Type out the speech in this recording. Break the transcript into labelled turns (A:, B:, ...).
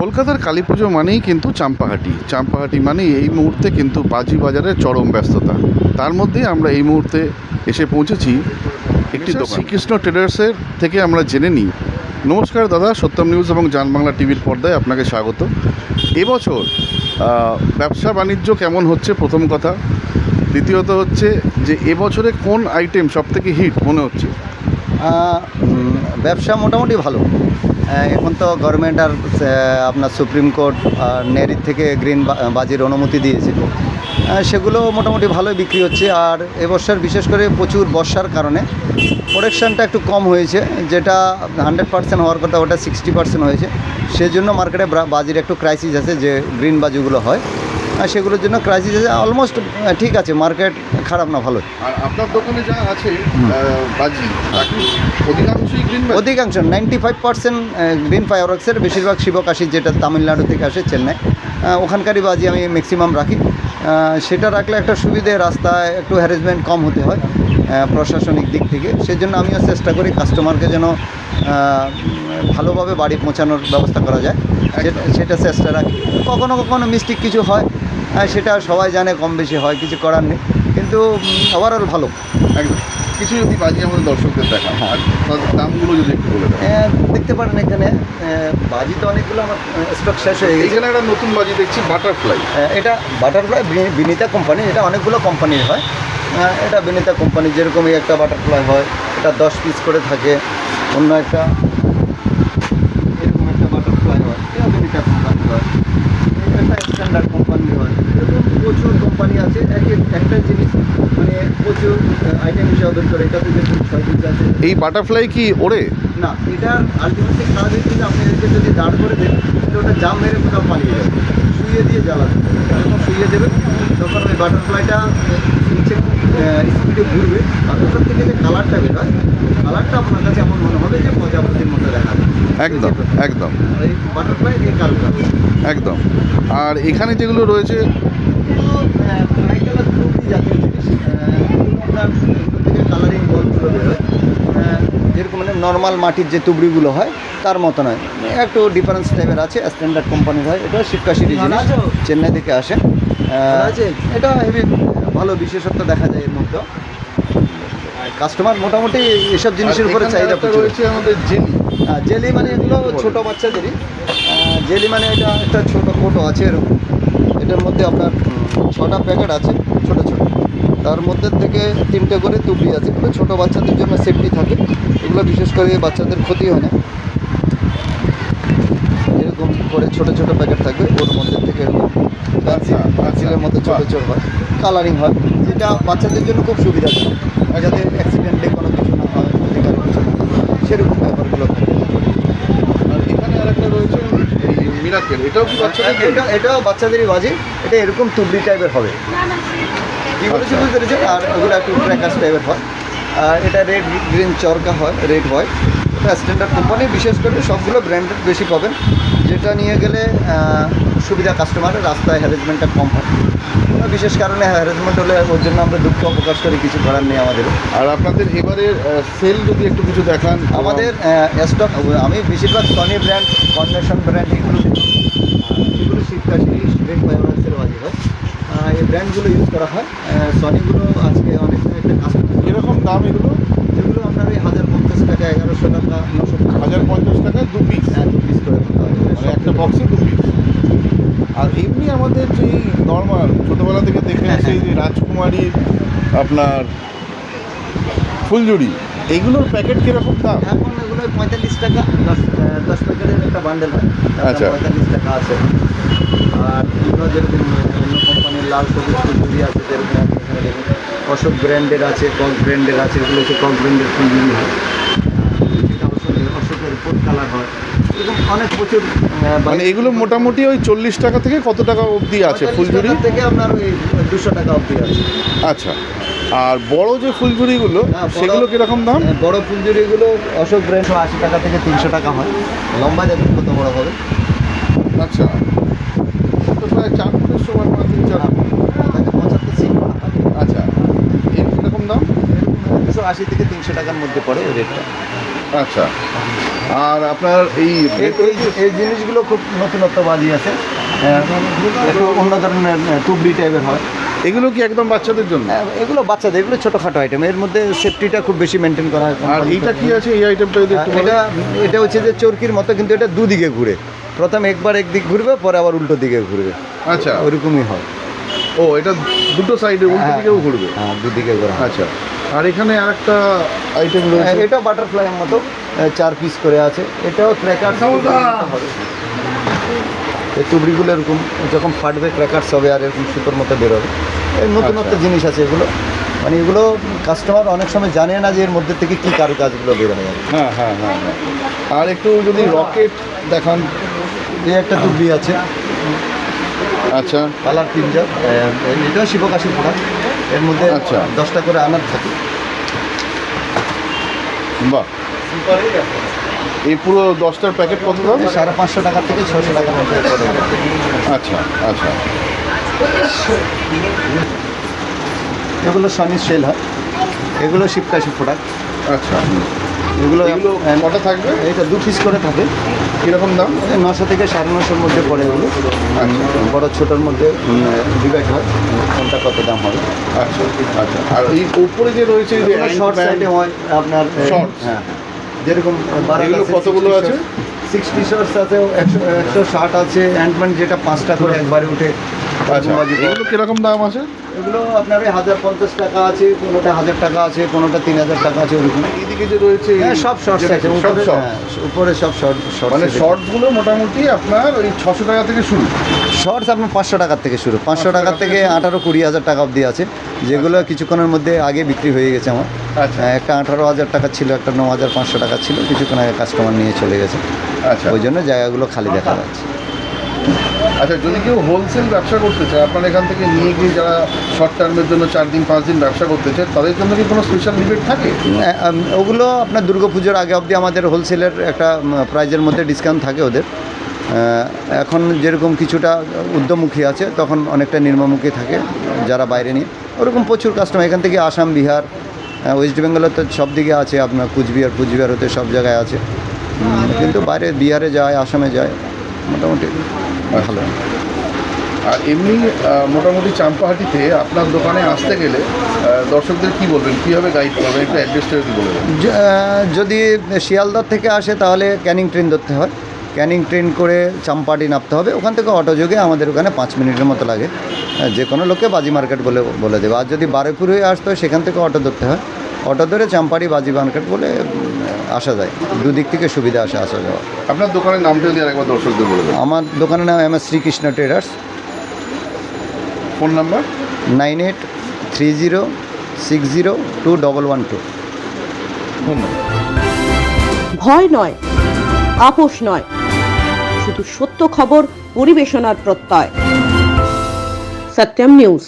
A: কলকাতার কালী পুজো মানেই কিন্তু চাম্পাহাটি। চাম্পাহাটি মানে এই মুহূর্তে কিন্তু বাজি বাজারের চরম ব্যস্ততা। তার মধ্যেই আমরা এই মুহূর্তে এসে পৌঁছেছি একটি শ্রীকৃষ্ণ ট্রেডার্সের থেকে আমরা জেনে নিই। নমস্কার দাদা সত্যম নিউজ এবং জান বাংলা টিভির পর্দায় আপনাকে স্বাগত। এবছর ব্যবসা বাণিজ্য কেমন হচ্ছে? প্রথম কথা। দ্বিতীয়ত হচ্ছে যে এবছরে কোন আইটেম সব থেকে হিট মনে হচ্ছে?
B: ব্যবসা মোটামুটি ভালো। এখন তো গভর্নমেন্ট আর আপনার সুপ্রিম কোর্ট আর নেরির থেকে গ্রিন বাজির অনুমতি দিয়েছে সেগুলো মোটামুটি ভালোই বিক্রি হচ্ছে। আর এবছর বিশেষ করে প্রচুর বর্ষার কারণে প্রোডাকশানটা একটু কম হয়েছে, যেটা হান্ড্রেড পার্সেন্ট হওয়ার কথা, ওটা সিক্সটি পার্সেন্ট হয়েছে। সেজন্য মার্কেটে বাজির একটু ক্রাইসিস আছে যে গ্রিন বাজিগুলো হয়। সেগুলোর জন্য ক্রাইসিস আছে অলমোস্ট ঠিক আছে মার্কেট খারাপ না ভালো
A: আর আপনার দোকানে যা আছে বাজি অধিকাংশই গ্রিন
B: অধিকাংশ নাইনটি ফাইভ পার্সেন্ট গ্রিন ফায়ারওয়ার্কসের বেশিরভাগ শিবকাশি যেটা তামিলনাড়ু থেকে আসে চেন্নাই। ওখানকারই বাজি আমি ম্যাক্সিমাম রাখি। সেটা রাখলে একটা সুবিধে রাস্তায় একটু হ্যারাসমেন্ট কম হতে হয় প্রশাসনিক দিক থেকে। সেজন্য আমিও চেষ্টা করি কাস্টমারকে যেন ভালোভাবে বাড়ি পৌঁছানোর ব্যবস্থা করা যায়। সেটা- চেষ্টা রাখি। কখনো কখনো মিস্টেক কিছু হয় সেটা সবাই জানে কম বেশি হয় কিছু করার নেই। কিন্তু ওভারঅল ভালো।
A: একদম। কিছু যদি বাজি আমাদের দর্শকদের দেখা আর দামগুলো যদি একটু বলে দেন।
B: দেখতে পারেন এখানে। বাজি তো অনেকগুলো আমার স্টক শেষ হয়ে গেছে।
A: এখানে একটা নতুন বাজি দেখছি বাটারফ্লাই
B: এটা বাটারফ্লাই বিনিতা কোম্পানি এটা অনেকগুলো কোম্পানির হয়। এটা বিনিতা কোম্পানি যেরকম এই একটা বাটারফ্লাই হয় এটা দশ পিস করে থাকে। অন্য একটা এরকম একটা বাটারফ্লাই হয় এটা বিনিতা কোম্পানি হয় এটা স্ট্যান্ডার্ড কোম্পানি হয় এরকম প্রচুর কোম্পানি আছে এক এক- একটা জিনিস মানে প্রচুর আইটেম হিসাবে তৈরি করে এটাতে যেরকম ছয় পিস আছে
A: এই বাটারফ্লাই কি ওরে?
B: না এটার আলটিমেটলি খারাপ হচ্ছে আপনি এটাকে যদি দাঁড় করে দেন তাহলে ওটা জাম মেরে কোথাও পালিয়ে যাবে। শুয়ে দিয়ে জ্বালাবেন যখন শুয়ে দেবেন তখন ওই বাটারফ্লাইটা নিচে স্পিডে ঘুরবে। আর ওটার থেকে যে কালারটা বের হয় কালারটা আপনার কাছে এমন মনে হবে যে প্রজাপতির মতো দেখা
A: একদম একদম।
B: এই বাটারফ্লাই এই কালারটা
A: একদম। আর এখানে যেগুলো রয়েছে?
B: কালার খুবই জাতীয় জিনিস। আহ, আপনার বলগুলো বেরোয় যেরকম মানে নর্মাল মাটির যে তুবড়িগুলো হয় তার মতো নয়। একটু ডিফারেন্স টাইপের আছে স্ট্যান্ডার্ড কোম্পানির হয়। এটা শিবকাশিরি জিনিস চেন্নাই থেকে আসে। এটা হেভি ভালো বিশেষত্ব দেখা যায় এর মধ্যে কাস্টমার মোটামুটি এসব জিনিসের উপরে চাহিদা প্রচুর।
A: রয়েছে আমাদের জেলি।
B: জেলি মানে এগুলো ছোটো বাচ্চাদেরই জেলি। মানে এটা একটা ছোটো ফটো আছে এরকম। এটার মধ্যে আপনার ছটা প্যাকেট আছে ছোট ছোট। তার মধ্যে থেকে তিনটে করে তুবড়ি আছে। এগুলো ছোটো বাচ্চাদের জন্য সেফটি থাকে। এগুলো বিশেষ করে বাচ্চাদের ক্ষতি হয় না। এরকম করে ছোট ছোট প্যাকেট থাকবে। ওর মধ্যে থেকে এরকম পেন্সিল পেন্সিলের মধ্যে ছোট। ছোট হয়। কালারিং হয়। যেটা বাচ্চাদের জন্য খুব সুবিধা সুবিধাজনক যাতে অ্যাক্সিডেন্টে কোনো কিছু না হয় ক্ষতিকারক কিছু না হয়, সেরকম ব্যাপারগুলো থাকে
A: আর এখানে আরেকটা রয়েছে এই মিরাকেল এটাও কি বাচ্চাদের
B: এটা এটাও বাচ্চাদেরই বাজি। এটা এরকম তুবড়ি টাইপের হবে। বলেছি। বুঝতে পেরেছি আর ওগুলো একটু ট্র্যাকার্স টাইপের হয়। আর এটা রেড গ্রিন চরকা হয় রেড হোয়াইট এটা স্ট্যান্ডার্ড কোম্পানি বিশেষ করে সবগুলো ব্র্যান্ডেড বেশি পাবেন। যেটা নিয়ে গেলে সুবিধা কাস্টমারের রাস্তায় হ্যারাসমেন্টটা কম হয়। বিশেষ কারণে হ্যারাসমেন্ট হলে ওর জন্য আমরা দুঃখ প্রকাশ করি কিছু করার নেই আমাদের।
A: আর আপনাদের এবারের সেল যদি একটু কিছু দেখান
B: আমাদের স্টক আমি বেশিরভাগ সনি ব্র্যান্ড কন্ডেশন ব্র্যান্ড এগুলো এগুলো শীতকাশি রেড ফাইবারের বাজি হয়। ব্র্যান্ডগুলো ইউজ করা হয়। সনিগুলো আজকে অনেকটা একটা কাস্টমার
A: কীরকম দাম এগুলো?
B: যেগুলো আপনার ওই হাজার পঞ্চাশ টাকা এগারোশো টাকা নশো টাকা।
A: হাজার পঞ্চাশ টাকা দু পিস
B: হ্যাঁ, দু পিস করে হয়।
A: মানে একটা বক্সে দু পিস আর এমনি আমাদের যে নর্মাল ছোটোবেলা থেকে দেখে
B: হ্যাঁ,
A: আসে যে রাজকুমারী আপনার ফুলঝুরি এইগুলোর প্যাকেট কীরকম দাম?
B: এখন এগুলো পঁয়তাল্লিশ টাকা দশ দশ প্যাকেটের একটা বান্ডেল হয়।
A: আচ্ছা।
B: পঁয়তাল্লিশ টাকা আছে। আর অন্য যেরকম অন্য কোম্পানির লাল সবুজ ফুলঝুরি আছে যেরকম আপনি এখানে দেখুন অশোক ব্র্যান্ডের আছে কক ব্র্যান্ডের আছে এগুলো হচ্ছে কক ব্র্যান্ডের ফুলঝুরি হয়। অশোকের ফুড কালার হয়। এরকম অনেক প্রচুর
A: মানে এগুলো মোটামুটি ওই চল্লিশ টাকা থেকে কত টাকা অবধি আছে
B: 45
A: ফুলঝুরি?
B: থেকে আপনার ওই দুশো টাকা অবধি আছে।
A: আচ্ছা। আর বড় যে ফুলঝুরিগুলো সেগুলো কীরকম দাম?
B: হ্যাঁ, বড় ফুলঝুরিগুলো অশোক ব্র্যান্ড আশি টাকা থেকে তিনশো টাকা হয়। লম্বা যাবে কত বড় হবে।
A: আচ্ছা প্রায় চার ফুটের সময় পাঁচ তিন চার
B: তাকে পঁচাত্তর সিট
A: আচ্ছা এই কীরকম দাম?
B: একশো আশি থেকে তিনশো টাকার মধ্যে পড়ে রেটটা।
A: আচ্ছা আর আপনার এই
B: এই জিনিসগুলো খুব নতুনত্ব বাজি আছে। অন্য ধরনের টুবলি টাইপের হয়।
A: এগুলো কি একদম বাচ্চাদের জন্য?
B: এগুলো বাচ্চাদের এগুলো ছোটোখাটো আইটেম এর মধ্যে সেফটিটা খুব বেশি মেনটেন করা হয়।
A: আর এইটা কি আছে? এই আইটেমটা?
B: এটা এটা হচ্ছে যে চরকির মতো কিন্তু এটা দুদিকে ঘুরে। প্রথম একবার একদিক ঘুরবে পরে আবার উল্টো দিকে ঘুরবে।
A: আচ্ছা।
B: ওইরকমই হয়।
A: ও এটা দুটো সাইডে উল্টো
B: হ্যাঁ।
A: দিকেও ঘুরবে?
B: হ্যাঁ দুদিকে ঘোরা হয়।
A: আচ্ছা। আর এখানে আরেকটা আইটেম
B: হ্যাঁ,
A: রয়েছে?
B: এটা বাটারফ্লাইয়ের মতো চার পিস করে আছে। এটাও ক্র্যাকার হবে। এই তুবড়িগুলো এরকম যখন ফাটবে ক্র্যাকার্স হবে আর এরকম সুতোর মতো বেরোবে। এই নতুনত্ব
A: আচ্ছা।
B: জিনিস আছে এগুলো। মানে এগুলো কাস্টমার অনেক সময় জানে না যে এর মধ্যে থেকে কী কারুকাজগুলো বেরোনো যাবে।
A: হ্যাঁ হ্যাঁ হ্যাঁ হ্যাঁ। আর একটু যদি রকেট দেখান
B: এই একটা তুবড়ি আছে।
A: আচ্ছা।
B: কালার পিঞ্জাব এটাও শিবকাশি প্রোডাক্টের মধ্যে
A: আচ্ছা।
B: দশটা করে আনার থাকে।
A: বাহ। এই পুরো দশটার প্যাকেট কত দাম?
B: সাড়ে পাঁচশো টাকা থেকে ছশো টাকার মধ্যে
A: আচ্ছা আচ্ছা।
B: এগুলো সনির সেল হয়। এগুলো শিবকাশি প্রোডাক্ট।
A: আচ্ছা।
B: এগুলো
A: এগুলো কটা থাকবে?
B: এটা দু পিস করে থাকে
A: কীরকম দাম?
B: নশো থেকে সাড়ে নশোর মধ্যে পড়ে এগুলো
A: আচ্ছা।
B: বড় ছোটোর মধ্যে ডিভাইড হয় কোনটা কত দাম হবে?
A: আচ্ছা আচ্ছা। আর এই উপরে যে রয়েছে যে
B: শর্ট সাইডে হয় আপনার
A: শর্ট
B: হ্যাঁ। যেরকম
A: কতগুলো আছে?
B: সিক্সটি শর্টস আছে একশো একশো ষাট আছে অ্যান্ডম্যান যেটা পাঁচটা করে একবারে উঠে।
A: এগুলো কীরকম দাম আছে?
B: এগুলো আপনার হাজার পঞ্চাশ টাকা আছে কোনোটা হাজার টাকা আছে কোনোটা তিন হাজার টাকা আছে ওরকম।
A: এইদিকে যে রয়েছে
B: হ্যাঁ সব শর্টস আছে উপরে হ্যাঁ, উপরে সব শর্ট শর্ট
A: মানে শর্টগুলো মোটামুটি আপনার ওই ছশো টাকা থেকে শুরু।
B: শর্টস আপনার পাঁচশো টাকার থেকে শুরু। পাঁচশো টাকার থেকে আঠারো কুড়ি হাজার টাকা অবধি আছে। যেগুলো কিছুক্ষণের মধ্যে আগে বিক্রি হয়ে গেছে আমার।
A: আচ্ছা।
B: হ্যাঁ, একটা আঠারো হাজার টাকা ছিল একটা ন হাজার পাঁচশো টাকা ছিল। কিছুক্ষণ আগে কাস্টমার নিয়ে চলে গেছে।
A: আচ্ছা।
B: ওই জন্য জায়গাগুলো খালি দেখা যাচ্ছে।
A: আচ্ছা যদি কেউ হোলসেল ব্যবসা করতে চায়, আপনার এখান থেকে নিয়ে গিয়ে যারা শর্ট টার্মের জন্য চার দিন, পাঁচ দিন ব্যবসা করতে চায়, তাদের জন্য কি কোনো স্পেশাল রিবেট থাকে?
B: ওগুলো আপনার দুর্গাপুজোর আগে অবধি আমাদের হোলসেলের একটা প্রাইজের মধ্যে ডিসকাউন্ট থাকে ওদের। এখন যেরকম কিছুটা উদ্যমুখী আছে, তখন অনেকটা নির্মমুখী থাকে যারা বাইরে নিয়ে। ওরকম প্রচুর কাস্টমার এখান থেকে আসাম, বিহার ওয়েস্ট বেঙ্গলে তো সব দিকে আছে আপনার, কুচবিহার কুচবিহার হতে সব জায়গায় আছে। কিন্তু বাইরে বিহারে যায়, আসামে যায়। মোটামুটি। ভালো।
A: আর এমনি মোটামুটি চাম্পাহাটিতে আপনার দোকানে আসতে গেলে দর্শকদের কি বলবেন? কীভাবে গাইড করবেন? একটু অ্যাড্রেসটা যদি বলে দেবেন
B: য- আহ, যদি শিয়ালদহ থেকে আসে তাহলে ক্যানিং ট্রেন ধরতে হয়। ক্যানিং ট্রেন করে চাম্পাটি নামতে হবে। ওখান থেকে অটো যোগে আমাদের ওখানে পাঁচ মিনিটের মতো লাগে। যে কোনো লোকে বাজি মার্কেট বলে বলে দেবে। আর যদি বারুইপুর হয়ে আসতে হয় সেখান থেকে অটো ধরতে হয়। অটো ধরে চাম্পাড়ি বাজি মার্কেট বলে আসা যায়। দুদিক থেকে সুবিধা আসে আসা যাওয়া।
A: আপনার দোকানের নামটা যদি আরেকবার দর্শকদের বলে দেবেন
B: আমার দোকানের নাম M S Shrikrishna traders.
A: Phone number?
B: Nine eight three zero six zero two double one two.
C: ভয় নয় আপোষ নয় শুধু সত্য খবর পরিবেশনার প্রত্যয়। সত্যম নিউজ।